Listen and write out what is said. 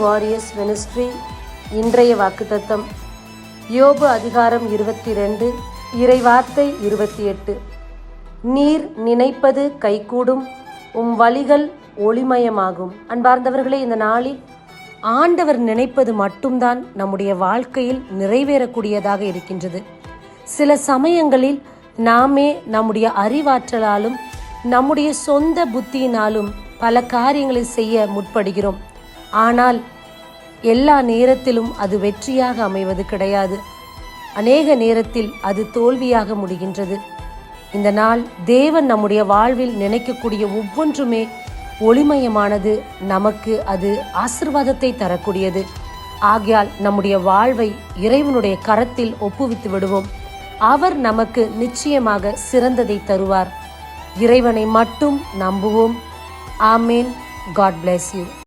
Warriors ministry இன்றைய வாக்குத்தத்தம். யோபு அதிகாரம் இருபத்தி ரெண்டு இறைவார்த்தை இருபத்தி எட்டு நீர் நினைப்பது கைகூடும் உம் வழிகள் ஒளிமயமாகும். அன்பார்ந்தவர்களே இந்த நாளில் ஆண்டவர் நினைப்பது மட்டும்தான் நம்முடைய வாழ்க்கையில் நிறைவேறக்கூடியதாக இருக்கின்றது. சில சமயங்களில் நாமே நம்முடைய அறிவாற்றலாலும் நம்முடைய சொந்த புத்தியினாலும் பல காரியங்களை செய்ய முற்படுகிறோம். ஆனால் எல்லா நேரத்திலும் அது வெற்றியாக அமைவது கிடையாது. அநேக நேரத்தில் அது தோல்வியாக முடிகின்றது. இந்த நாள் தேவன் நம்முடைய வாழ்வில் நினைக்கக்கூடிய ஒவ்வொன்றுமே ஒளிமயமானது. நமக்கு அது ஆசிர்வாதத்தை தரக்கூடியது. ஆகையால் நம்முடைய வாழ்வை இறைவனுடைய கரத்தில் ஒப்புவித்து விடுவோம். அவர் நமக்கு நிச்சயமாக சிறந்ததை தருவார். இறைவனை மட்டும் நம்புவோம். ஆமேன். God bless you